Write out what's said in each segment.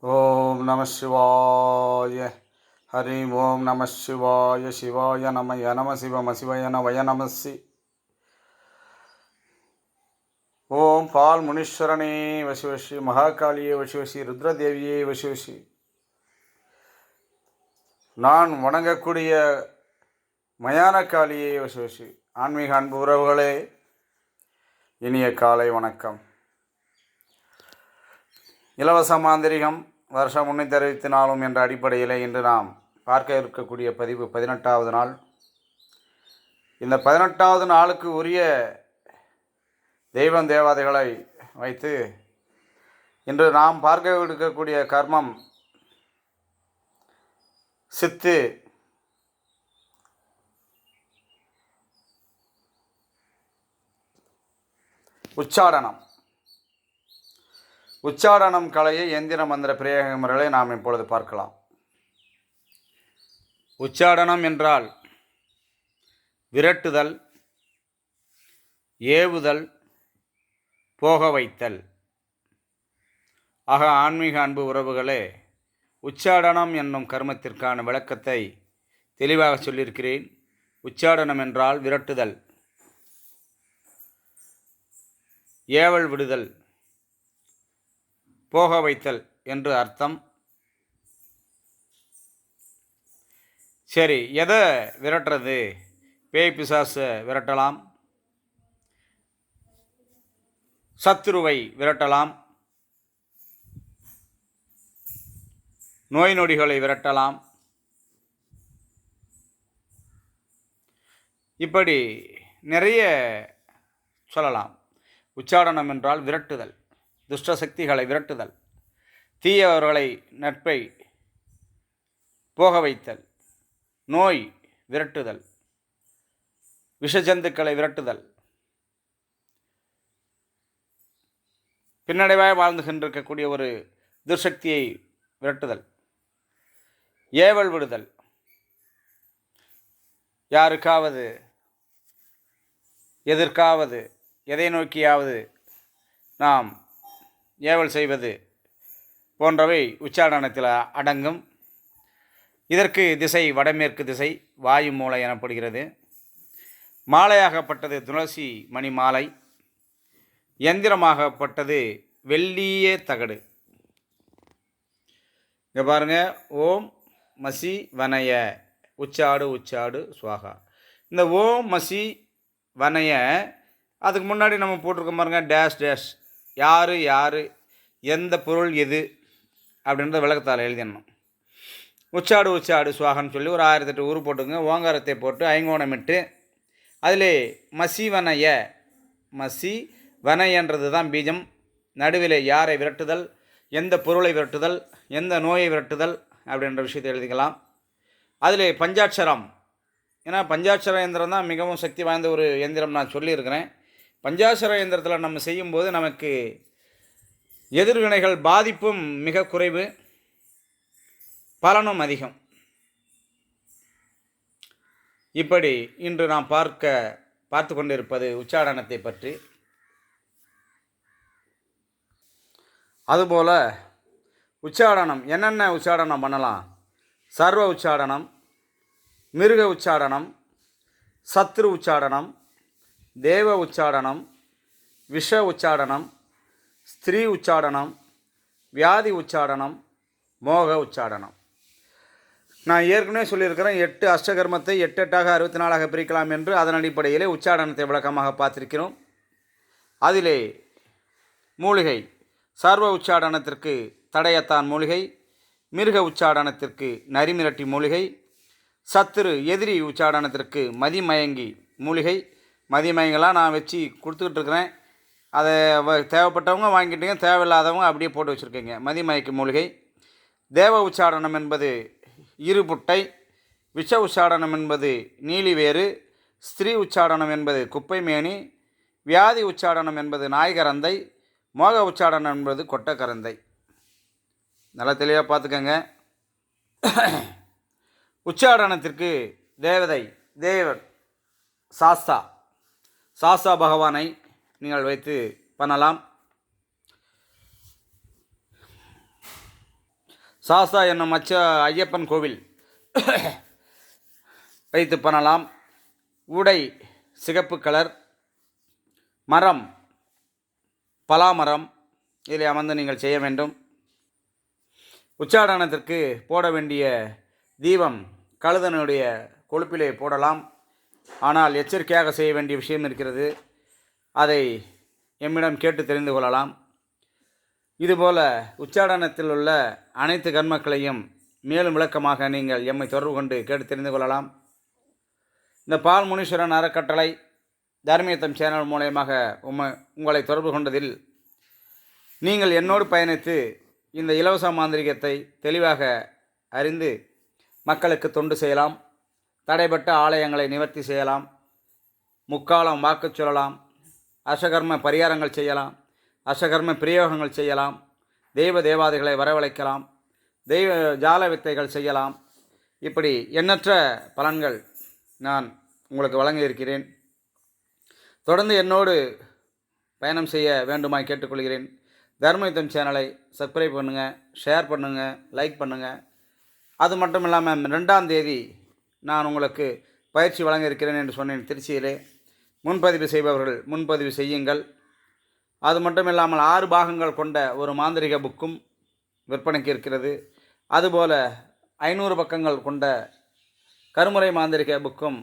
ஓம் நம சிவாய. ஹரி ஓம் நம சிவாய. சிவாய நமய நம சிவம சிவய நவய நமசி ஓம் பால் முனீஸ்வரனே வசிவசி மகாகாளியே வசிவசி ருத்ரதேவியே வசிவசி நான் வணங்கக்கூடிய மயானக்காளியே வசிவசி ஆன்மீக அன்பு உறவுகளே இனிய காலை வணக்கம். இலவச மாந்திரிகம் வருஷம் முன்னூற்றி அறுபத்தி நாலும் என்ற அடிப்படையில் இன்று நாம் பார்க்க இருக்கக்கூடிய பதிவு பதினெட்டாவது நாள். இந்த பதினெட்டாவது நாளுக்கு உரிய தெய்வம் தேவதைகளை வைத்து இன்று நாம் பார்க்க இருக்கக்கூடிய கர்மம் சித்து உச்சாடனம் உச்சாடனம் கலையை எந்திர மந்திர பிரயோக முறைகளை நாம் இப்பொழுது பார்க்கலாம். உச்சாடனம் என்றால் விரட்டுதல் ஏவுதல் போக வைத்தல். ஆக ஆன்மீக அன்பு உறவுகளே உச்சாடனம் என்னும் கர்மத்திற்கான விளக்கத்தை தெளிவாக சொல்லியிருக்கிறேன். உச்சாடனம் என்றால் விரட்டுதல் ஏவல் விடுதல் போக வைத்தல் என்று அர்த்தம். சரி எதை விரட்டுறது? பேய் பிசாசை விரட்டலாம். சத்துருவை விரட்டலாம். நோய் நொடிகளை விரட்டலாம். இப்படி நிறைய சொல்லலாம். உச்சாடனம் என்றால் விரட்டுதல். துஷ்ட சக்திகளை விரட்டுதல். தீயவர்களை நட்பை போக வைத்தல் நோய் விரட்டுதல். விஷஜந்துக்களை விரட்டுதல். பின்னடைவாய் வாழ்ந்து கொண்டிருக்கக்கூடிய ஒரு துர்சக்தியை விரட்டுதல். ஏவல் விடுதல். யாருக்காவது எதற்காவது எதை நோக்கியாவது நாம் ஏவல் செய்வது போன்றவை உச்சாடனத்தில் அடங்கும். இதற்கு திசை வடமேற்கு திசை வாயு மூலை எனப்படுகிறது. மாலையாகப்பட்டது துளசி மணி மாலை. எந்திரமாகப்பட்டது வெள்ளிய தகடு. இங்கே பாருங்கள் ஓம் மசி வனய உச்சாடு உச்சாடு சுவாகா. இந்த ஓம் மசி வனய அதுக்கு முன்னாடி நம்ம போட்டிருக்கோம் பாருங்க டேஷ் டேஷ். யார் யார் எந்த பொருள் எது அப்படின்றத விளக்கத்தால் எழுதிடணும். உச்சாடு உச்சாடு சுவாகன்னு சொல்லி ஒரு ஆயிரத்தெட்டு ஊர் போட்டுங்க ஓங்காரத்தை போட்டு ஐங்கோணமிட்டு அதில் மசி வனைய மசி வனையன்றது தான் பீஜம். நடுவில் யாரை விரட்டுதல் எந்த பொருளை விரட்டுதல் எந்த நோயை விரட்டுதல் அப்படின்ற விஷயத்தை எழுதிக்கலாம். அதில் பஞ்சாட்சரம். ஏன்னா பஞ்சாட்சர எந்திரம் தான் மிகவும் சக்தி வாய்ந்த ஒரு எந்திரம் நான் சொல்லியிருக்கிறேன். பஞ்சாட்சர இயந்திரத்தில் நம்ம செய்யும்போது நமக்கு எதிர்வினைகள் பாதிப்பும் மிக குறைவு பலனும் அதிகம். இப்படி இன்று நாம் பார்க்க பார்த்து கொண்டிருப்பது உச்சாடனத்தை பற்றி. அதுபோல் உச்சாடனம் என்னென்ன உச்சாடனம் பண்ணலாம்? சர்வ உச்சாடனம் மிருக உச்சாடனம் சத்ரு உச்சாடனம் தேவ உச்சாடனம் விஷ உச்சாடனம் ஸ்திரீ உச்சாடனம் வியாதி உச்சாடனம் மோக உச்சாடனம் நான் ஏற்கனவே சொல்லியிருக்கிறேன் எட்டு அஷ்டகர்மத்தை எட்டு எட்டாக அறுபத்தி நாலாக பிரிக்கலாம் என்று அதன் அடிப்படையிலே உச்சாடனத்தை விளக்கமாக பார்த்திருக்கிறோம். அதிலே மூலிகை சர்வ உச்சாடனத்திற்கு தடையத்தான் மூலிகை மிருக உச்சாடனத்திற்கு நரிமிரட்டி மூலிகை சத்துரு எதிரி உச்சாடனத்திற்கு மதிமயங்கி மூலிகை மதிமயங்களாக நான் வச்சு கொடுத்துக்கிட்டு இருக்கிறேன் அதை தேவைப்பட்டவங்க வாங்கிட்டீங்க தேவையில்லாதவங்க அப்படியே போட்டு வச்சுருக்கீங்க. மதிமயக்கி மூலிகை. தேவ உச்சாடனம் என்பது இருபுட்டை விஷ உச்சாடனம் என்பது நீலிவேறு ஸ்திரீ உச்சாடனம் என்பது குப்பைமேனி வியாதி உச்சாடனம் என்பது நாய்கரந்தை மோக உச்சாடனம் என்பது கொட்டக்கரந்தை நல்லா தெளிவாக பார்த்துக்கங்க. உச்சாடனத்திற்கு தேவதை தேவர் சாஸ்தா. சாசா பகவானை நீங்கள் வைத்து பண்ணலாம். சாசா என்னும் மச்ச ஐயப்பன் கோவில் வைத்து பண்ணலாம். உடை சிகப்பு கலர் மரம் பலாமரம் இதில் அமர்ந்து நீங்கள் செய்ய வேண்டும். உச்சாடனத்திற்கு போட வேண்டிய தீபம் கழுதனுடைய கொழுப்பிலே போடலாம். ஆனால் எச்சரிக்கையாக செய்ய வேண்டிய விஷயம் இருக்கிறது. அதை எம்மிடம் கேட்டு தெரிந்து கொள்ளலாம். இதுபோல உச்சாடனத்தில் உள்ள அனைத்து கர்மக்களையும் மேலும் விளக்கமாக நீங்கள் எம்மை தொடர்பு கொண்டு கேட்டு தெரிந்து கொள்ளலாம். இந்த பால் முனீஸ்வரன் அறக்கட்டளை தர்மியத்தம் சேனல் மூலயமாக உம்மை உங்களை தொடர்பு கொண்டதில் நீங்கள் என்னோடு பயணித்து இந்த இலவச மாந்திரிகத்தை தெளிவாக அறிந்து மக்களுக்கு தொண்டு செய்யலாம். தடைப்பட்ட ஆலயங்களை நிவர்த்தி செய்யலாம். முக்காலம் வாக்குச் சொல்லலாம். அசகர்ம பரிகாரங்கள் செய்யலாம். அசகர்ம பிரயோகங்கள் செய்யலாம். தெய்வ தேவாதைகளை வரவழைக்கலாம். தெய்வ ஜால வித்தைகள் செய்யலாம். இப்படி எண்ணற்ற பலன்கள் நான் உங்களுக்கு வழங்கியிருக்கிறேன் தொடர்ந்து என்னோடு பயணம் செய்ய வேண்டுமாய் கேட்டுக்கொள்கிறேன். தர்மயுத்தம் சேனலை சப்ஸ்கிரைப் பண்ணுங்கள் ஷேர் பண்ணுங்கள் லைக் பண்ணுங்கள் அது மட்டும் இல்லாமல் ரெண்டாம் தேதி நான் உங்களுக்கு பயிற்சி வழங்க இருக்கிறேன் என்று சொன்னேன் திருச்சியிலே. முன்பதிவு செய்பவர்கள் முன்பதிவு செய்யுங்கள். அது மட்டும் இல்லாமல் ஆறு பாகங்கள் கொண்ட ஒரு மாந்திரிக புக்கும் விற்பனைக்கு இருக்கிறது. அதுபோல் ஐநூறு பக்கங்கள் கொண்ட கருமுறை மாந்திரிக புக்கும்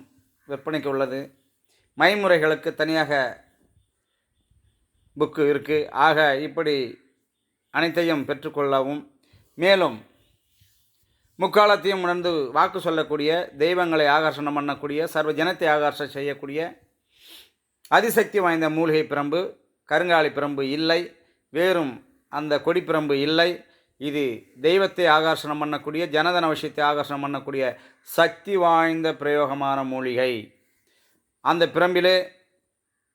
விற்பனைக்கு உள்ளது. மைமுறைகளுக்கு தனியாக புக்கு இருக்குது ஆக இப்படி அனைத்தையும் பெற்றுக்கொள்ளவும். மேலும் முக்காலத்தையும் உணர்ந்து வாக்கு சொல்லக்கூடிய தெய்வங்களை ஆகர்ஷணம் பண்ணக்கூடிய சர்வ ஜனத்தை ஆகர்ஷம் செய்யக்கூடிய அதிசக்தி வாய்ந்த மூலிகை பிரம்பு கருங்காலி பிரம்பு இல்லை வேறும் அந்த கொடி பிரம்பு இல்லை. இது தெய்வத்தை ஆகர்ஷணம் பண்ணக்கூடிய ஜனதன விஷயத்தை ஆகர்ஷணம் பண்ணக்கூடிய சக்தி வாய்ந்த பிரயோகமான மூலிகை. அந்த பிரம்பிலே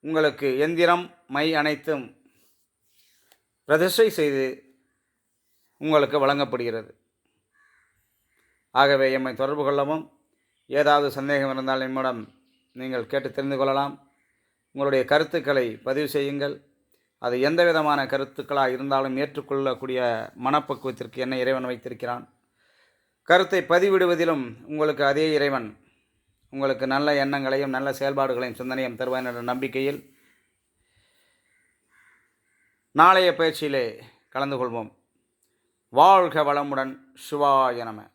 உங்களுக்கு எந்திரம் மை அனைத்தும் பிரதிஷ்டை செய்து உங்களுக்கு வழங்கப்படுகிறது. ஆகவே எம்மை தொடர்பு கொள்ளவும். ஏதாவது சந்தேகம் இருந்தால் என்னிடம் நீங்கள் கேட்டு தெரிந்து கொள்ளலாம். உங்களுடைய கருத்துக்களை பதிவு செய்யுங்கள். அது எந்த விதமான கருத்துக்களாக இருந்தாலும் ஏற்றுக்கொள்ளக்கூடிய மனப்பக்குவத்திற்கு என்ன இறைவன் வைத்திருக்கிறான். கருத்தை பதிவிடுவதிலும் உங்களுக்கு அதே இறைவன் உங்களுக்கு நல்ல எண்ணங்களையும் நல்ல செயல்பாடுகளையும் சிந்தனையும் தருவான் என்ற நம்பிக்கையில் நாளைய பயிற்சியிலே கலந்து கொள்வோம். வாழ்க வளமுடன். சிவாய நம.